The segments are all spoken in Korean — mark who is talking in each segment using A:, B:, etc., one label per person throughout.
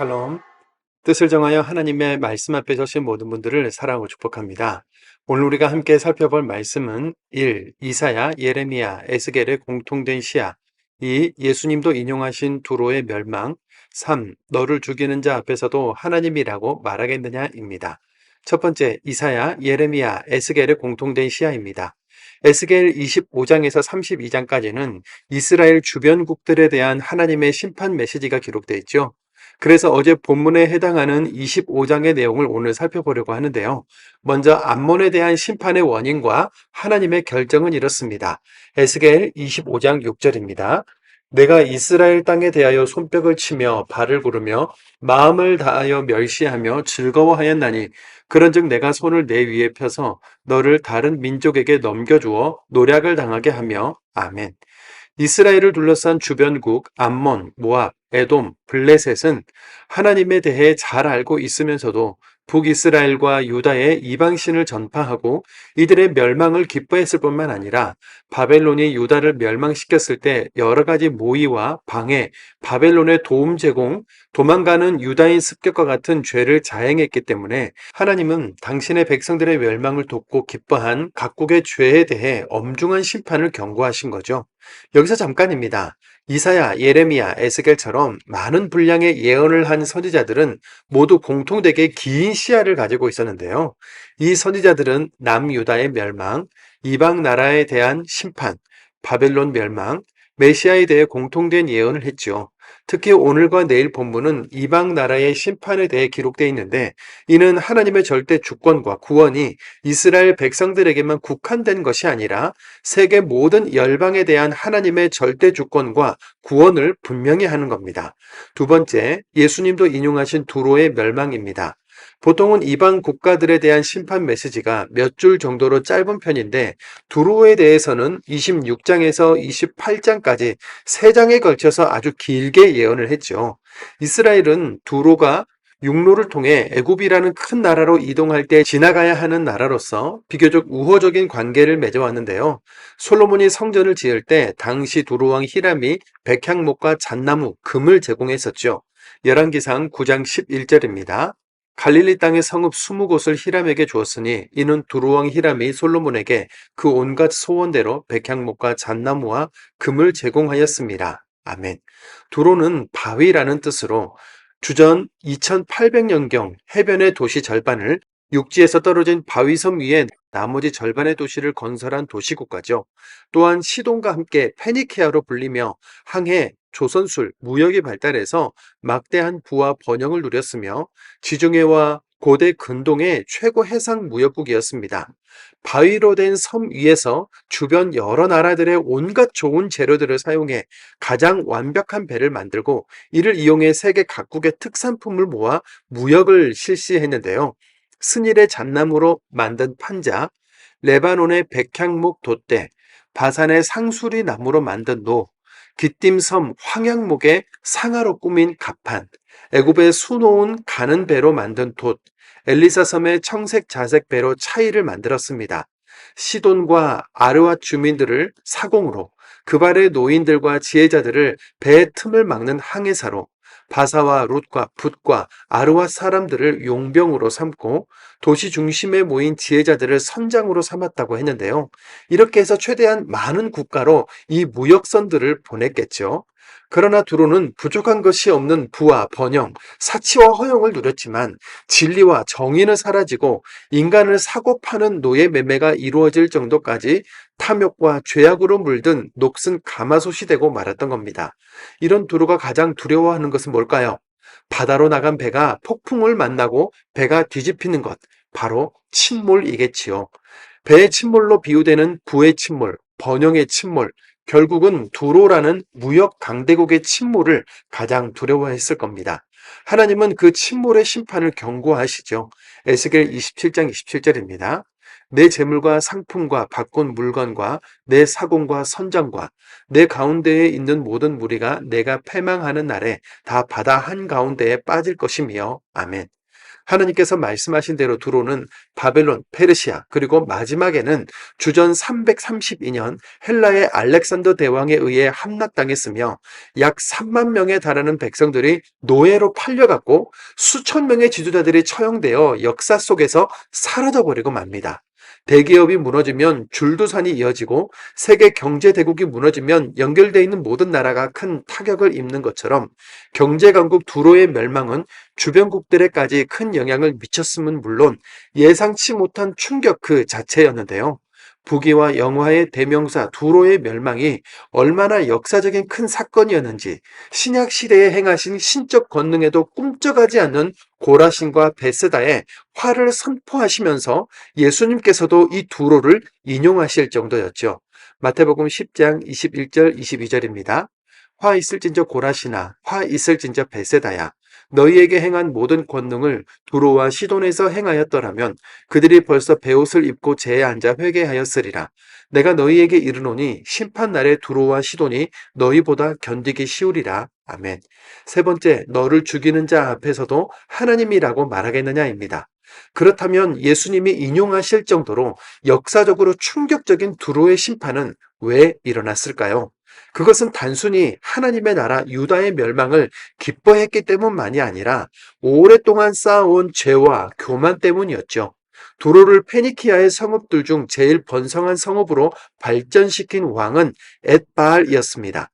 A: 샬롬. 뜻을 정하여 하나님의 말씀 앞에 서신 모든 분들을 사랑하고 축복합니다. 오늘 우리가 함께 살펴볼 말씀은 1. 이사야, 예레미야, 에스겔의 공통된 시야 2. 예수님도 인용하신 두로의 멸망 3. 너를 죽이는 자 앞에서도 하나님이라고 말하겠느냐입니다. 첫 번째, 이사야, 예레미야, 에스겔의 공통된 시야입니다. 에스겔 25장에서 32장까지는 이스라엘 주변국들에 대한 하나님의 심판 메시지가 기록되어 있죠. 그래서 어제 본문에 해당하는 25장의 내용을 오늘 살펴보려고 하는데요. 먼저 암몬에 대한 심판의 원인과 하나님의 결정은 이렇습니다. 에스겔 25장 6절입니다. 내가 이스라엘 땅에 대하여 손뼉을 치며 발을 구르며 마음을 다하여 멸시하며 즐거워하였나니 그런즉 내가 손을 내 위에 펴서 너를 다른 민족에게 넘겨주어 노략을 당하게 하며 아멘. 이스라엘을 둘러싼 주변국 암몬, 모압, 에돔, 블레셋은 하나님에 대해 잘 알고 있으면서도 북이스라엘과 유다의 이방신을 전파하고 이들의 멸망을 기뻐했을 뿐만 아니라 바벨론이 유다를 멸망시켰을 때 여러 가지 모의와 방해, 바벨론의 도움 제공, 도망가는 유다인 습격과 같은 죄를 자행했기 때문에 하나님은 당신의 백성들의 멸망을 돕고 기뻐한 각국의 죄에 대해 엄중한 심판을 경고하신 거죠. 여기서 잠깐입니다. 이사야, 예레미야, 에스겔처럼 많은 분량의 예언을 한 선지자들은 모두 공통되게 긴 시야를 가지고 있었는데요. 이 선지자들은 남유다의 멸망, 이방 나라에 대한 심판, 바벨론 멸망, 메시아에 대해 공통된 예언을 했죠. 특히 오늘과 내일 본문은 이방 나라의 심판에 대해 기록되어 있는데 이는 하나님의 절대 주권과 구원이 이스라엘 백성들에게만 국한된 것이 아니라 세계 모든 열방에 대한 하나님의 절대 주권과 구원을 분명히 하는 겁니다. 두 번째, 예수님도 인용하신 두로의 멸망입니다. 보통은 이방 국가들에 대한 심판 메시지가 몇 줄 정도로 짧은 편인데 두로에 대해서는 26장에서 28장까지 3장에 걸쳐서 아주 길게 예언을 했죠. 이스라엘은 두로가 육로를 통해 애굽이라는 큰 나라로 이동할 때 지나가야 하는 나라로서 비교적 우호적인 관계를 맺어왔는데요. 솔로몬이 성전을 지을 때 당시 두로왕 히람이 백향목과 잣나무, 금을 제공했었죠. 열왕기상 9장 11절입니다. 갈릴리 땅의 성읍 20곳을 히람에게 주었으니 이는 두루왕 히람이 솔로몬에게 그 온갖 소원대로 백향목과 잣나무와 금을 제공하였습니다. 아멘. 두로는 바위라는 뜻으로 주전 2800년경 해변의 도시 절반을 육지에서 떨어진 바위섬 위에 나머지 절반의 도시를 건설한 도시국가죠. 또한 시돈과 함께 페니케아로 불리며 항해, 조선술, 무역이 발달해서 막대한 부와 번영을 누렸으며 지중해와 고대 근동의 최고 해상 무역국이었습니다. 바위로 된 섬 위에서 주변 여러 나라들의 온갖 좋은 재료들을 사용해 가장 완벽한 배를 만들고 이를 이용해 세계 각국의 특산품을 모아 무역을 실시했는데요. 스닐의 잣나무로 만든 판자, 레바논의 백향목 돛대, 바산의 상수리 나무로 만든 노, 기띔섬 황양목의 상하로 꾸민 갑판, 애굽의 수놓은 가는 배로 만든 돛, 엘리사 섬의 청색 자색 배로 차이를 만들었습니다. 시돈과 아르와 주민들을 사공으로, 그발의 노인들과 지혜자들을 배의 틈을 막는 항해사로, 바사와 룻과 붓과 아르와 사람들을 용병으로 삼고 도시 중심에 모인 지혜자들을 선장으로 삼았다고 했는데요. 이렇게 해서 최대한 많은 국가로 이 무역선들을 보냈겠죠. 그러나 두로는 부족한 것이 없는 부와 번영, 사치와 허영을 누렸지만 진리와 정의는 사라지고 인간을 사고 파는 노예 매매가 이루어질 정도까지 탐욕과 죄악으로 물든 녹슨 가마솥이 되고 말았던 겁니다. 이런 두로가 가장 두려워하는 것은 뭘까요? 바다로 나간 배가 폭풍을 만나고 배가 뒤집히는 것, 바로 침몰이겠지요. 배의 침몰로 비유되는 부의 침몰, 번영의 침몰, 결국은 두로라는 무역 강대국의 침몰을 가장 두려워했을 겁니다. 하나님은 그 침몰의 심판을 경고하시죠. 에스겔 27장 27절입니다. 내 재물과 상품과 바꾼 물건과 내 사공과 선장과 내 가운데에 있는 모든 무리가 내가 패망하는 날에 다 바다 한가운데에 빠질 것이며 아멘. 하나님께서 말씀하신 대로 두로는 바벨론, 페르시아, 그리고 마지막에는 주전 332년 헬라의 알렉산더 대왕에 의해 함락당했으며 약 3만 명에 달하는 백성들이 노예로 팔려갔고 수천 명의 지도자들이 처형되어 역사 속에서 사라져버리고 맙니다. 대기업이 무너지면 줄도산이 이어지고 세계 경제 대국이 무너지면 연결되어 있는 모든 나라가 큰 타격을 입는 것처럼 경제 강국 두로의 멸망은 주변국들에까지 큰 영향을 미쳤음은 물론 예상치 못한 충격 그 자체였는데요. 부귀와 영화의 대명사 두로의 멸망이 얼마나 역사적인 큰 사건이었는지 신약 시대에 행하신 신적 권능에도 꿈쩍하지 않는 고라신과 베스다의 화를 선포하시면서 예수님께서도 이 두로를 인용하실 정도였죠. 마태복음 10장 21절 22절입니다. 화 있을진저 고라시나 화 있을진저 베세다야 너희에게 행한 모든 권능을 두로와 시돈에서 행하였더라면 그들이 벌써 베옷을 입고 제에 앉아 회개하였으리라. 내가 너희에게 이르노니 심판 날에 두로와 시돈이 너희보다 견디기 쉬우리라. 아멘. 세 번째, 너를 죽이는 자 앞에서도 하나님이라고 말하겠느냐입니다. 그렇다면 예수님이 인용하실 정도로 역사적으로 충격적인 두로의 심판은 왜 일어났을까요? 그것은 단순히 하나님의 나라 유다의 멸망을 기뻐했기 때문만이 아니라 오랫동안 쌓아온 죄와 교만 때문이었죠. 도로를 페니키아의 성읍들 중 제일 번성한 성읍으로 발전시킨 왕은 엣바알이었습니다.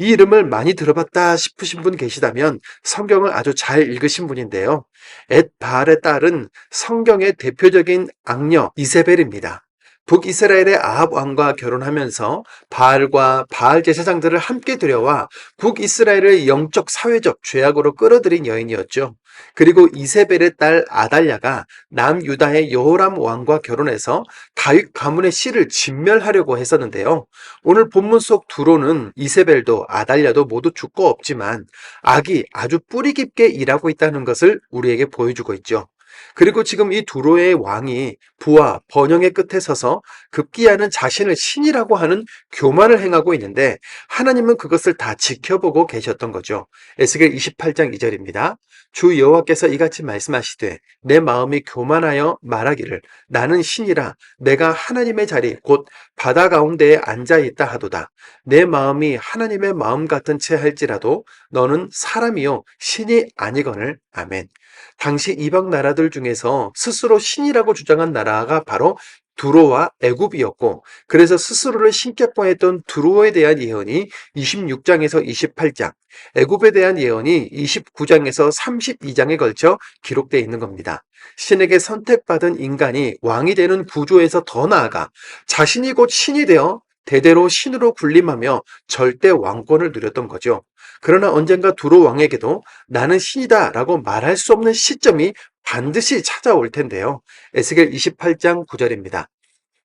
A: 이 이름을 많이 들어봤다 싶으신 분 계시다면 성경을 아주 잘 읽으신 분인데요. 엣바알의 딸은 성경의 대표적인 악녀 이세벨입니다. 북이스라엘의 아합 왕과 결혼하면서 바알과 바알 제사장들을 함께 들여와 북이스라엘을 영적 사회적 죄악으로 끌어들인 여인이었죠. 그리고 이세벨의 딸 아달랴가 남유다의 여호람 왕과 결혼해서 다윗 가문의 씨를 진멸하려고 했었는데요. 오늘 본문 속 두로는 이세벨도 아달랴도 모두 죽고 없지만 악이 아주 뿌리 깊게 일하고 있다는 것을 우리에게 보여주고 있죠. 그리고 지금 이 두로의 왕이 부와 번영의 끝에 서서 급기야는 자신을 신이라고 하는 교만을 행하고 있는데 하나님은 그것을 다 지켜보고 계셨던 거죠. 에스겔 28장 2절입니다. 주 여호와께서 이같이 말씀하시되 내 마음이 교만하여 말하기를 나는 신이라 내가 하나님의 자리 곧 바다 가운데에 앉아 있다 하도다. 내 마음이 하나님의 마음 같은 채 할지라도 너는 사람이요 신이 아니거늘 아멘. 당시 이방 나라들 중에서 스스로 신이라고 주장한 나라가 바로 두로와 애굽이었고 그래서 스스로를 신격화 했던 두로에 대한 예언이 26장에서 28장, 애굽에 대한 예언이 29장에서 32장에 걸쳐 기록되어 있는 겁니다. 신에게 선택받은 인간이 왕이 되는 구조에서 더 나아가 자신이 곧 신이 되어 대대로 신으로 군림하며 절대 왕권을 누렸던 거죠. 그러나 언젠가 두로 왕에게도 나는 신이다 라고 말할 수 없는 시점이 반드시 찾아올 텐데요. 에스겔 28장 9절입니다.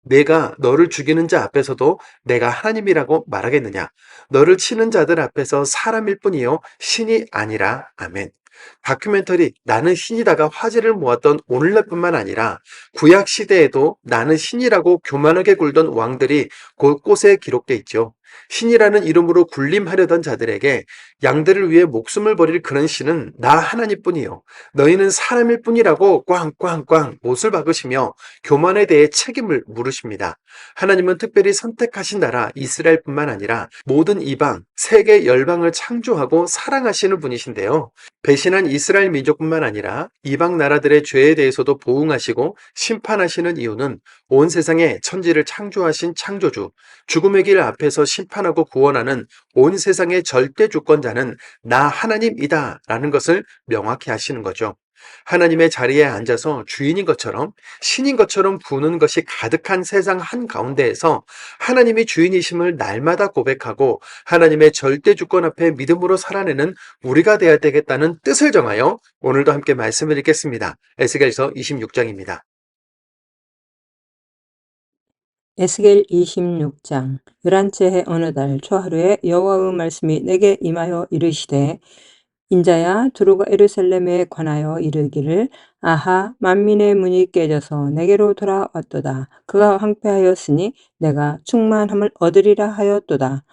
A: 내가 너를 죽이는 자 앞에서도 내가 하나님이라고 말하겠느냐? 너를 치는 자들 앞에서 사람일 뿐이요 신이 아니라 아멘. 다큐멘터리 나는 신이다가 화제를 모았던 오늘날뿐만 아니라 구약 시대에도 나는 신이라고 교만하게 굴던 왕들이 곳곳에 기록돼 있죠. 신이라는 이름으로 군림하려던 자들에게 양들을 위해 목숨을 버릴 그런 신은 나 하나님뿐이요. 너희는 사람일 뿐이라고 꽝꽝꽝 못을 박으시며 교만에 대해 책임을 물으십니다. 하나님은 특별히 선택하신 나라 이스라엘뿐만 아니라 모든 이방, 세계 열방을 창조하고 사랑하시는 분이신데요. 배신한 이스라엘 민족뿐만 아니라 이방 나라들의 죄에 대해서도 보응하시고 심판하시는 이유는 온 세상에 천지를 창조하신 창조주, 죽음의 길 앞에서 심 판하고 구원하는 온 세상의 절대 주권자는 나 하나님이다 라는 것을 명확히 하시는 거죠. 하나님의 자리에 앉아서 주인인 것처럼 신인 것처럼 부는 것이 가득한 세상 한가운데에서 하나님이 주인이심을 날마다 고백하고 하나님의 절대 주권 앞에 믿음으로 살아내는 우리가 되어야 되겠다는 뜻을 정하여 오늘도 함께 말씀을 읽겠습니다. 에스겔서 26장입니다.
B: 에스겔 26장 열한째 해 어느 달 초하루에 여호와의 말씀이 내게 임하여 이르시되 인자야 두루가 에르살렘에 관하여 이르기를 아하 만민의 문이 깨져서 내게로 돌아왔도다. 그가 황폐하였으니 내가 충만함을 얻으리라 하였도다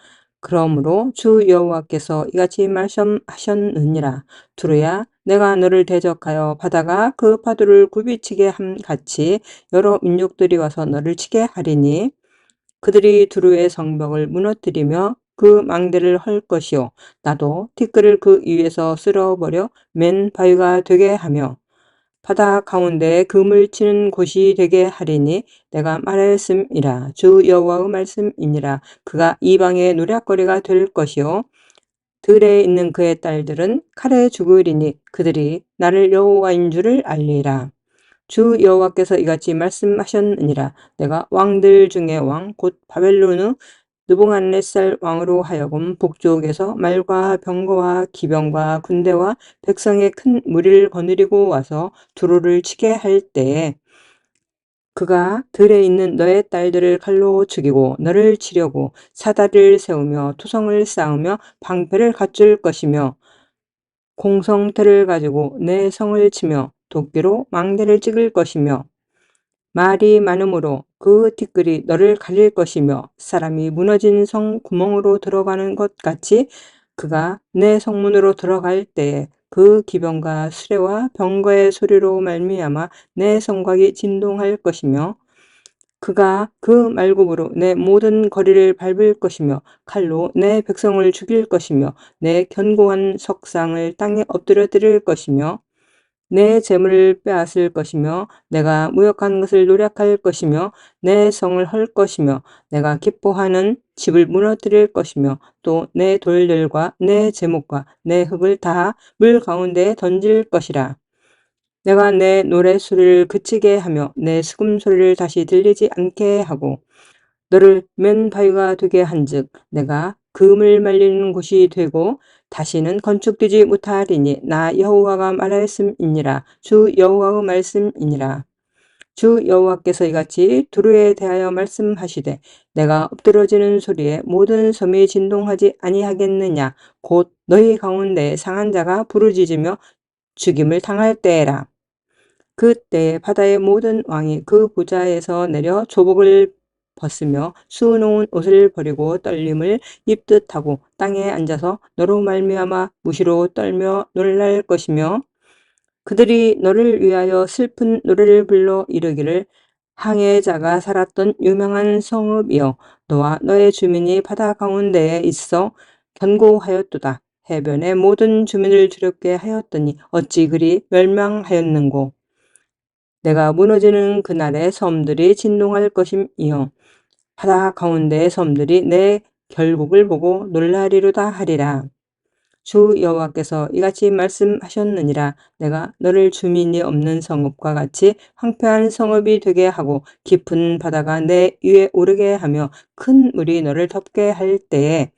B: 그러므로 주 여호와께서 이같이 말씀하셨느니라. 두루야 내가 너를 대적하여 바다가 그 파도를 굴비치게 함 같이 여러 민족들이 와서 너를 치게 하리니 그들이 두루의 성벽을 무너뜨리며 그 망대를 헐 것이요. 나도 티끌을 그 위에서 쓸어버려 맨 바위가 되게 하며 바다 가운데에 금을 치는 곳이 되게 하리니 내가 말하였음이라. 주 여호와의 말씀이니라. 그가 이방의 노략거리가 될 것이요. 들에 있는 그의 딸들은 칼에 죽으리니 그들이 나를 여호와인 줄을 알리라. 주 여호와께서 이같이 말씀하셨느니라. 내가 왕들 중에 왕 곧 바벨론의 느부갓네살 왕으로 하여금 북쪽에서 말과 병거와 기병과 군대와 백성의 큰 무리를 거느리고 와서 두루를 치게 할 때에 그가 들에 있는 너의 딸들을 칼로 죽이고 너를 치려고 사다리를 세우며 투성을 쌓으며 방패를 갖출 것이며 공성태를 가지고 내 성을 치며 도끼로 망대를 찍을 것이며 말이 많으므로 그 티끌이 너를 가릴 것이며 사람이 무너진 성 구멍으로 들어가는 것 같이 그가 내 성문으로 들어갈 때에 그 기병과 수레와 병거의 소리로 말미암아 내 성곽이 진동할 것이며 그가 그 말굽으로 내 모든 거리를 밟을 것이며 칼로 내 백성을 죽일 것이며 내 견고한 석상을 땅에 엎드려 드릴 것이며 내 재물을 빼앗을 것이며 내가 무역한 것을 노력할 것이며 내 성을 헐 것이며 내가 기뻐하는 집을 무너뜨릴 것이며 또 내 돌들과 내 제목과 내 흙을 다 물 가운데에 던질 것이라. 내가 내 노래 소리를 그치게 하며 내 수금 소리를 다시 들리지 않게 하고 너를 맨 바위가 되게 한즉 내가 금을 말리는 곳이 되고 다시는 건축되지 못하리니 나 여호와가 말하였음이니라. 주 여호와의 말씀이니라. 주 여호와께서 이같이 두루에 대하여 말씀하시되 내가 엎드러지는 소리에 모든 섬이 진동하지 아니하겠느냐? 곧 너희 가운데 상한 자가 부르짖으며 죽임을 당할 때에라. 그때 바다의 모든 왕이 그 보좌에서 내려 조복을 벗으며 수놓은 옷을 버리고 떨림을 입듯 하고 땅에 앉아서 너로 말미암아 무시로 떨며 놀랄 것이며 그들이 너를 위하여 슬픈 노래를 불러 이르기를 항해자가 살았던 유명한 성읍이여 너와 너의 주민이 바다 가운데에 있어 견고하였도다. 해변의 모든 주민을 두렵게 하였더니 어찌 그리 멸망하였는고? 내가 무너지는 그날에 섬들이 진동할 것임이요 바다 가운데의 섬들이 내 결국을 보고 놀라리로다 하리라. 주 여호와께서 이같이 말씀하셨느니라 내가 너를 주민이 없는 성읍과 같이 황폐한 성읍이 되게 하고 깊은 바다가 내 위에 오르게 하며 큰 물이 너를 덮게 할 때에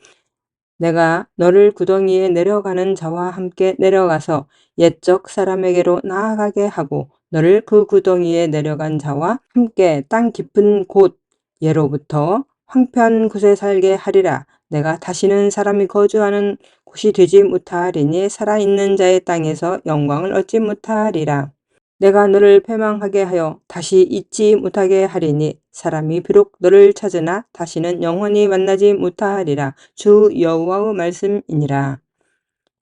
B: 내가 너를 구덩이에 내려가는 자와 함께 내려가서 옛적 사람에게로 나아가게 하고 너를 그 구덩이에 내려간 자와 함께 땅 깊은 곳 예로부터 황폐한 곳에 살게 하리라. 내가 다시는 사람이 거주하는 곳이 되지 못하리니 살아있는 자의 땅에서 영광을 얻지 못하리라. 내가 너를 패망하게 하여 다시 잊지 못하게 하리니 사람이 비록 너를 찾으나 다시는 영원히 만나지 못하리라. 주 여호와의 말씀이니라.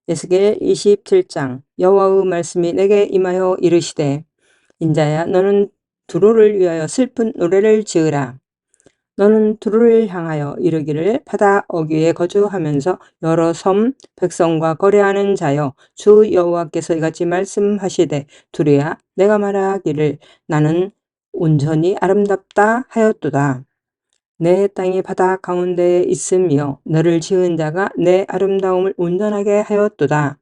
B: 에스겔 27장 여호와의 말씀이 내게 임하여 이르시되 인자야 너는 두로를 위하여 슬픈 노래를 지으라. 너는 두루를 향하여 이르기를 바다 어귀에 거주하면서 여러 섬 백성과 거래하는 자여 주 여호와께서 이같이 말씀하시되 두루야 내가 말하기를 나는 온전히 아름답다 하였도다. 내 땅이 바다 가운데에 있으며 너를 지은 자가 내 아름다움을 온전하게 하였도다.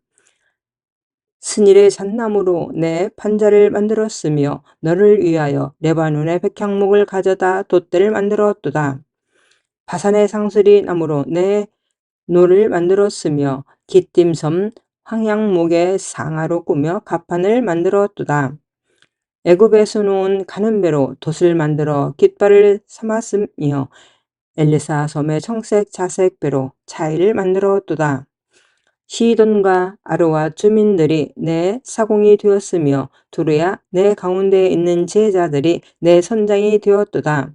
B: 스닐의 잣나무로 내 판자를 만들었으며 너를 위하여 레바논의 백향목을 가져다 돛대를 만들었도다. 바산의 상수리 나무로 내 노를 만들었으며 기띔섬 황양목의 상아로 꾸며 가판을 만들었도다. 애굽에서 놓은 가는 배로 돛을 만들어 깃발을 삼았으며 엘리사 섬의 청색 자색 배로 차이를 만들었도다. 시돈과 아로와 주민들이 내 사공이 되었으며 두루야 내 가운데에 있는 제자들이 내 선장이 되었도다.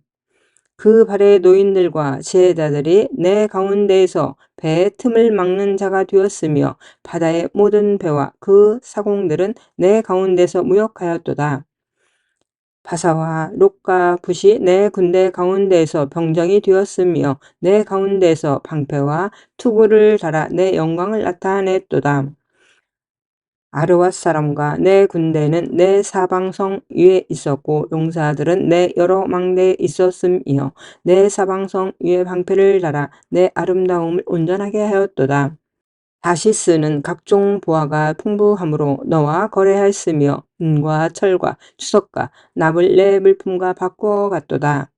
B: 그 발의 노인들과 제자들이 내 가운데에서 배의 틈을 막는 자가 되었으며 바다의 모든 배와 그 사공들은 내 가운데서 무역하였도다. 바사와 록과 붓이 내 군대 가운데에서 병정이 되었으며 내 가운데에서 방패와 투구를 달아 내 영광을 나타냈도다. 아르와 사람과 내 군대는 내 사방성 위에 있었고 용사들은 내 여러 망대에 있었으며 내 사방성 위에 방패를 달아 내 아름다움을 온전하게 하였도다. 다시스는 각종 보화가 풍부함으로 너와 거래하였으며 은과 철과 주석과 납을 내 물품과 바꾸어 갔도다.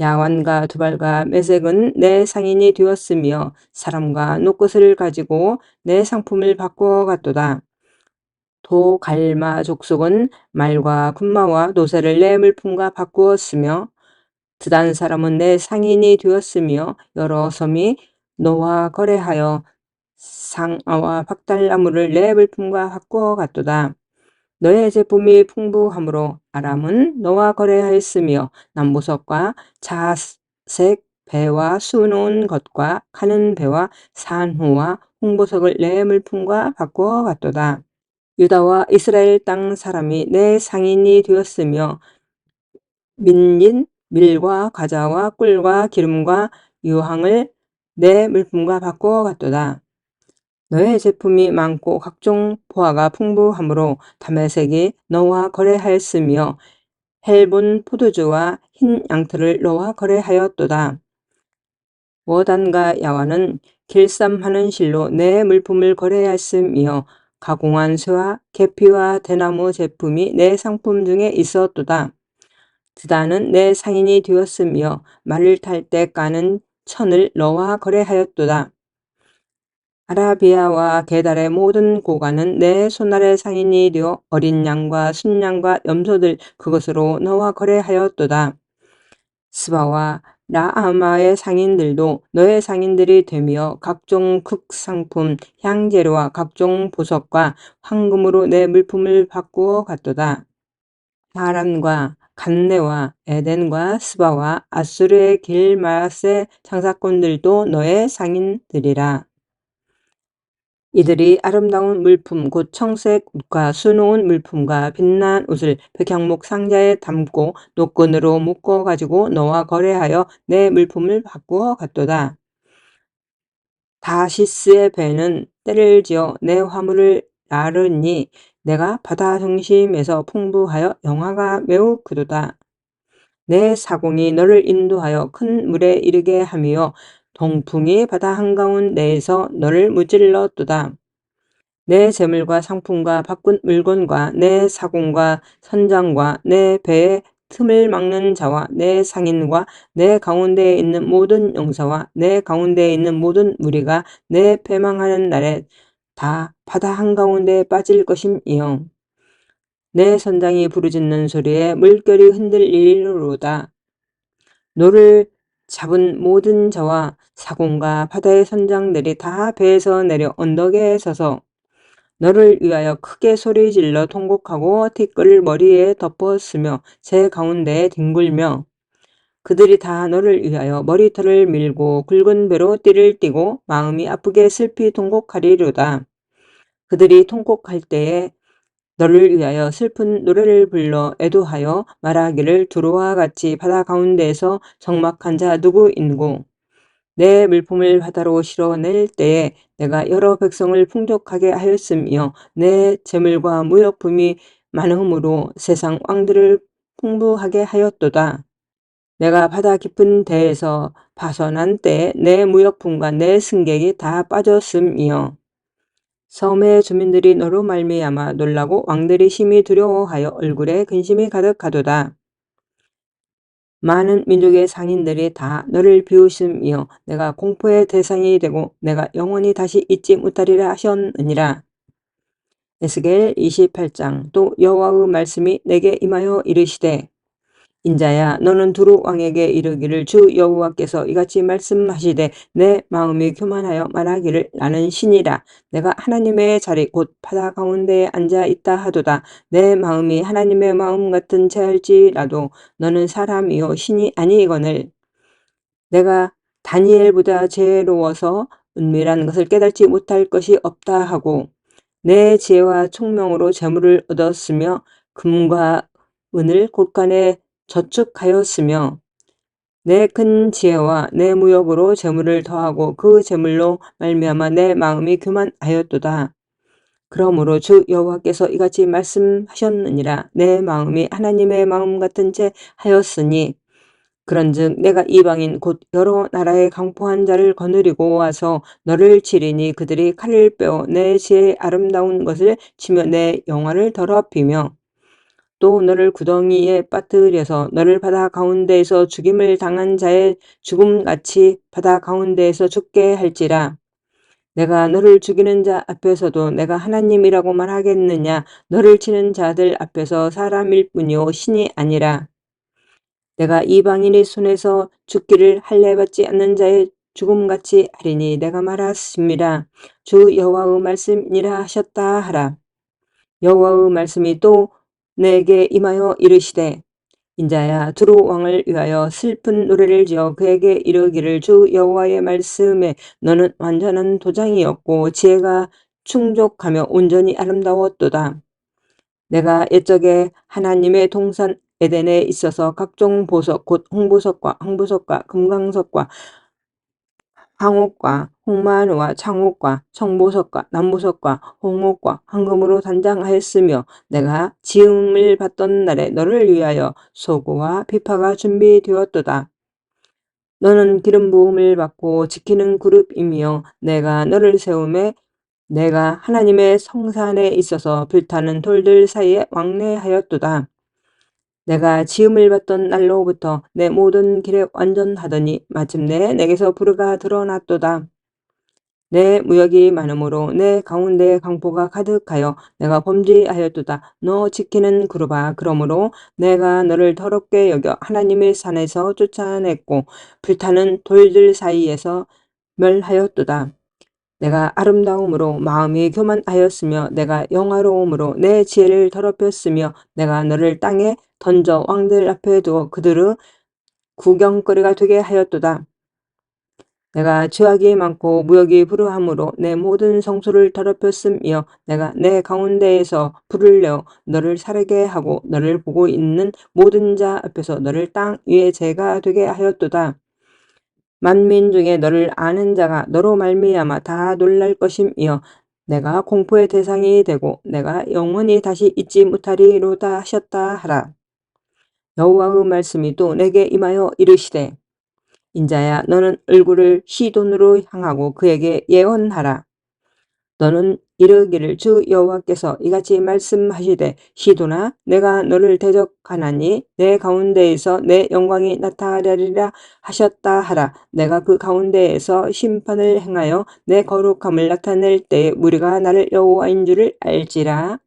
B: 야완과 두발과 메색은 내 상인이 되었으며 사람과 노것을 가지고 내 상품을 바꾸어 갔도다. 도 갈마 족속은 말과 군마와 노새를 내 물품과 바꾸었으며 드단 사람은 내 상인이 되었으며 여러 섬이 너와 거래하여 상아와 박달나무를 내 물품과 바꾸어 갔도다. 너의 제품이 풍부함으로 아람은 너와 거래하였으며 남보석과 자색 배와 수놓은 것과 가는 배와 산호와 홍보석을 내 물품과 바꾸어 갔도다. 유다와 이스라엘 땅 사람이 내 상인이 되었으며 민린 밀과 과자와 꿀과 기름과 유황을 내 물품과 바꾸어 갔도다. 너의 제품이 많고 각종 보화가 풍부함으로 다메색이 너와 거래하였으며 헬본 포도주와 흰 양털을 너와 거래하였도다. 워단과 야와는 길쌈하는 실로 내 물품을 거래하였으며 가공한 쇠와 계피와 대나무 제품이 내 상품 중에 있었도다. 드다는 내 상인이 되었으며 말을 탈 때 까는 천을 너와 거래하였도다. 아라비아와 게달의 모든 고관은 내 손아래 상인이 되어 어린 양과 순양과 염소들 그것으로 너와 거래하였도다. 스바와 라아마의 상인들도 너의 상인들이 되며 각종 극상품, 향재료와 각종 보석과 황금으로 내 물품을 바꾸어 갔도다. 하란과 간네와 에덴과 스바와 아수르의 길마세 장사꾼들도 너의 상인들이라. 이들이 아름다운 물품 곧 청색 옷과 수놓은 물품과 빛난 옷을 백향목 상자에 담고 노끈으로 묶어 가지고 너와 거래하여 내 물품을 바꾸어 갔도다. 다시스의 배는 때를 지어 내 화물을 나르니 내가 바다 중심에서 풍부하여 영화가 매우 크도다. 내 사공이 너를 인도하여 큰 물에 이르게 하며 동풍이 바다 한가운데에서 너를 무찔렀도다. 내 재물과 상품과 바꾼 물건과 내 사공과 선장과 내 배의 틈을 막는 자와 내 상인과 내 가운데에 있는 모든 용사와 내 가운데에 있는 모든 무리가 내 패망하는 날에 다 바다 한가운데에 빠질 것임이요. 내 선장이 부르짖는 소리에 물결이 흔들리리로다. 너를 잡은 모든 자와 사공과 바다의 선장들이 다 배에서 내려 언덕에 서서 너를 위하여 크게 소리질러 통곡하고 티끌을 머리에 덮었으며 제 가운데에 뒹굴며 그들이 다 너를 위하여 머리털을 밀고 굵은 배로 띠를 띠고 마음이 아프게 슬피 통곡하리로다. 그들이 통곡할 때에 너를 위하여 슬픈 노래를 불러 애도하여 말하기를 두루와 같이 바다 가운데에서 적막한 자 누구인고 내 물품을 바다로 실어낼 때에 내가 여러 백성을 풍족하게 하였으며 내 재물과 무역품이 많음으로 세상 왕들을 풍부하게 하였도다. 내가 바다 깊은 데에서 파선한 때에 내 무역품과 내 승객이 다 빠졌음이요. 섬의 주민들이 너로 말미암아 놀라고 왕들이 심히 두려워하여 얼굴에 근심이 가득하도다. 많은 민족의 상인들이 다 너를 비웃으며 내가 공포의 대상이 되고 내가 영원히 다시 잊지 못하리라 하셨느니라. 에스겔 28장 또 여호와의 말씀이 내게 임하여 이르시되 인자야 너는 두루 왕에게 이르기를 주 여호와께서 이같이 말씀하시되 내 마음이 교만하여 말하기를 나는 신이라. 내가 하나님의 자리 곧 바다 가운데에 앉아 있다 하도다. 내 마음이 하나님의 마음 같은 자일지라도 너는 사람이요 신이 아니거늘. 내가 다니엘보다 지혜로워서 은밀한 것을 깨닫지 못할 것이 없다 하고 내 지혜와 총명으로 재물을 얻었으며 금과 은을 곳간에 저축하였으며 내 큰 지혜와 내 무역으로 재물을 더하고 그 재물로 말미암아 내 마음이 교만하였도다. 그러므로 주 여호와께서 이같이 말씀하셨느니라 내 마음이 하나님의 마음 같은 채 하였으니 그런즉 내가 이방인 곧 여러 나라의 강포한 자를 거느리고 와서 너를 치리니 그들이 칼을 빼어 내 지혜의 아름다운 것을 치며 내 영화를 더럽히며 또 너를 구덩이에 빠뜨려서 너를 바다 가운데에서 죽임을 당한 자의 죽음같이 바다 가운데에서 죽게 할지라 내가 너를 죽이는 자 앞에서도 내가 하나님이라고 말하겠느냐 너를 치는 자들 앞에서 사람일 뿐이요 신이 아니라 내가 이방인의 손에서 죽기를 할례받지 않는 자의 죽음같이 하리니 내가 말하십니다. 주 여호와의 말씀이라 하셨다 하라. 여호와의 말씀이 또 내게 임하여 이르시되 인자야 두루 왕을 위하여 슬픈 노래를 지어 그에게 이르기를 주 여호와의 말씀에 너는 완전한 도장이었고 지혜가 충족하며 온전히 아름다웠도다. 내가 옛적에 하나님의 동산 에덴에 있어서 각종 보석 곧 홍보석과 황보석과 금강석과 황옥과 홍마누와 창옥과 청보석과 남보석과 홍옥과 황금으로 단장하였으며 내가 지음을 받던 날에 너를 위하여 소고와 비파가 준비되었도다. 너는 기름 부음을 받고 지키는 그룹이며 내가 너를 세움에 내가 하나님의 성산에 있어서 불타는 돌들 사이에 왕래하였도다. 내가 지음을 받던 날로부터 내 모든 길에 완전하더니 마침내 내게서 부르가 드러났도다. 내 무역이 많으므로 내 가운데 강포가 가득하여 내가 범죄하였도다. 너 지키는 그루바 그러므로 내가 너를 더럽게 여겨 하나님의 산에서 쫓아냈고 불타는 돌들 사이에서 멸하였도다. 내가 아름다움으로 마음이 교만하였으며 내가 영화로움으로 내 지혜를 더럽혔으며 내가 너를 땅에 던져 왕들 앞에 두어 그들의 구경거리가 되게 하였도다. 내가 죄악이 많고 무역이 불우함으로 내 모든 성소를 더럽혔으며 내가 내 가운데에서 불을 내어 너를 살게 하고 너를 보고 있는 모든 자 앞에서 너를 땅 위에 죄가 되게 하였도다. 만민 중에 너를 아는 자가 너로 말미암아 다 놀랄 것이며 내가 공포의 대상이 되고 내가 영원히 다시 잊지 못하리로다 하셨다 하라. 여호와의 말씀이 또 내게 임하여 이르시되 인자야 너는 얼굴을 시돈으로 향하고 그에게 예언하라. 너는 이르기를 주 여호와께서 이같이 말씀하시되 시도나 내가 너를 대적하나니 내 가운데에서 내 영광이 나타나리라 하셨다 하라. 내가 그 가운데에서 심판을 행하여 내 거룩함을 나타낼 때에 무리가 나를 여호와인 줄을 알지라.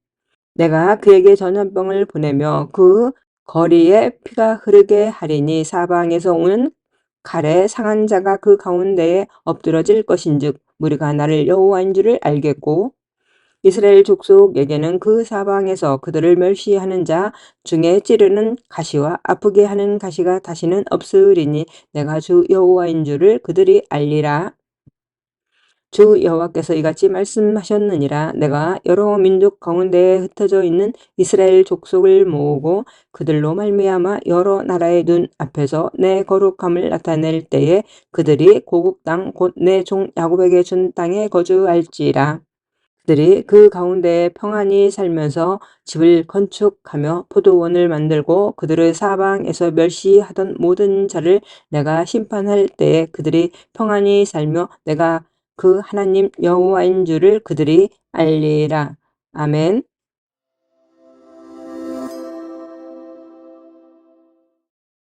B: 내가 그에게 전염병을 보내며 그 거리에 피가 흐르게 하리니 사방에서 오는 칼에 상한 자가 그 가운데에 엎드러질 것인즉 무리가 나를 여호와인 줄을 알겠고 이스라엘 족속에게는 그 사방에서 그들을 멸시하는 자 중에 찌르는 가시와 아프게 하는 가시가 다시는 없으리니 내가 주 여호와인 줄을 그들이 알리라. 주 여호와께서 이같이 말씀하셨느니라 내가 여러 민족 가운데에 흩어져 있는 이스라엘 족속을 모으고 그들로 말미암아 여러 나라의 눈 앞에서 내 거룩함을 나타낼 때에 그들이 고국 땅 곧 내 종 야곱에게 준 땅에 거주할지라 그 들이 그 가운데에 평안히 살면서 집을 건축하며 포도원을 만들고 그들의 사방에서 멸시하던 모든 자를 내가 심판할 때에 그들이 평안히 살며 내가 그 하나님 여호와인 줄을 그들이 알리라. 아멘.